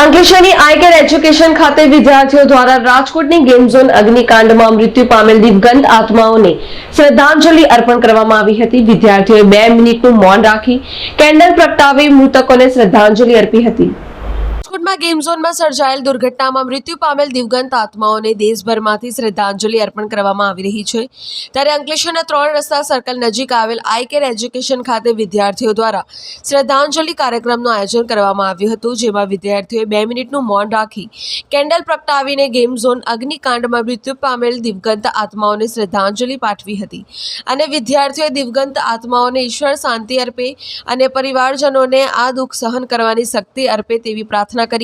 અંકલેશ્વરની આઈકેર education ખાતે વિદ્યાર્થીઓ દ્વારા રાજકોટની ગેમ ઝોન અગ્નિકાંડમાં મૃત્યુ પામેલ દિવગંત આત્માઓને શ્રદ્ધાંજલિ અર્પણ કરવામાં આવી હતી. વિદ્યાર્થીઓએ બે મિનિટનું મૌન રાખી કેન્ડલ પ્રગટાવી મૃતકોને શ્રદ્ધાંજલિ અર્પી હતી. રાજકોટમાં ગેમ ઝોનમાં સર્જાયેલ દુર્ઘટનામાં મૃત્યુ પામેલ દિવગંત આત્માઓને દેશભરમાંથી શ્રદ્ધાંજલિ અર્પણ કરવામાં આવી રહી છે. ત્યારે અંકલેશ્વરના ત્રણ રસ્તા સર્કલ નજીક આવેલ આઈકેર એજ્યુકેશન ખાતે વિદ્યાર્થીઓ દ્વારા શ્રદ્ધાંજલિ કાર્યક્રમનું આયોજન કરવામાં આવ્યું હતું, જેમાં વિદ્યાર્થીઓએ બે મિનિટનું મૌન રાખી કેન્ડલ પ્રગટાવીને ગેમ ઝોન અગ્નિકાંડમાં મૃત્યુ પામેલ દિવગંત આત્માઓને શ્રદ્ધાંજલિ પાઠવી હતી. અને વિદ્યાર્થીઓએ દિવગંત આત્માઓને ઈશ્વર શાંતિ અર્પે અને પરિવારજનોને આ દુઃખ સહન કરવાની શક્તિ અર્પે તેવી પ્રાર્થના